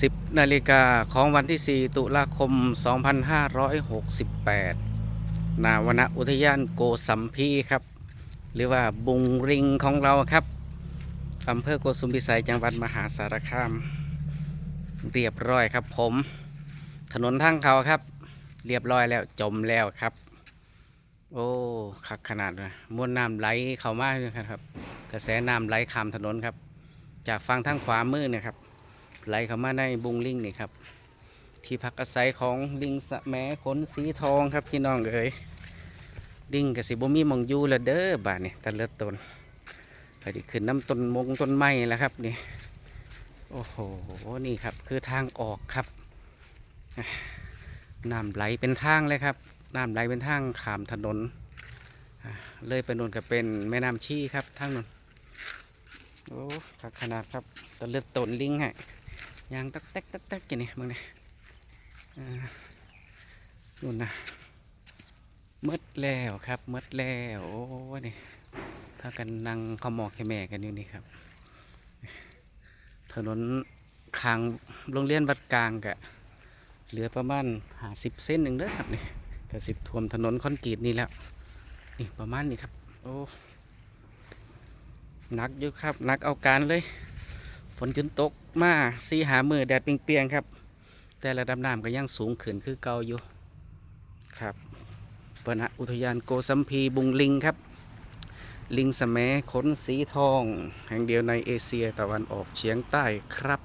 10 นาฬิกาของวันที่ 4 ตุลาคม 2568 นาวนอุทยานโกสัมพีครับ หรือว่าบุงริงของเราครับอำเภอโกสุมพิสัยจังหวัดมหาสารคาม เรียบร้อยครับผม ถนนทางเขาครับ เรียบร้อยแล้วจมแล้วครับ โอ้คักขนาดนะมวลน้ำไหลเข้ามาเลยครับ กระแสน้ำไหลข้ามถนนครับ จากฝั่งทางขวามือนะครับ ไหลเข้ามาในบุงลิงนี่ครับ ที่พักอาศัยของลิงสะแหมขนสีทองครับพี่น้องเอ๋ยลิงกับสิบ่มีมองยูละเด้อบาดนี่ตะเลิดตนไปดิขึ้นน้ำต้นมงต้นไม้แล้วครับนี่โอ้โหนี่ครับคือทางออกครับน้ำไหลเป็นทางเลยครับน้ำไหลเป็นทางขามถนนเลยไปนนก็เป็นแม่น้ำชีครับทางนนโอ้ขนาดครับตะเลือดตนลิงฮะ ยางตักแตกตักแตกอย่างนี้มึงเนี่ยนู่นนะหมดแล้วครับหมดแล้วโอ้นี่พากันนั่งขมอกแค่แม่กันอยู่นี่ครับ ถนนคางโรงเรียนวัดกลางกะเหลือประมาณหาสิบเส้นหนึ่งเด้อครับนี่กะสิบทวมถนนคอนกรีตนี่แล้วนี่ประมาณนี้ครับ โอ้หนักอยู่ครับนักเอาการเลย ฝนจนตกมาสีหามือแดดเปรียงๆครับ แต่ระดับน้ำก็ยังสูงขึ้นคือเก่าอยู่ครับปณะอุทยานโกสัมพีบุงลิงครับ ลิงสแมขนสีทอง แห่งเดียวในเอเชียตะวันออกเฉียงใต้ครับ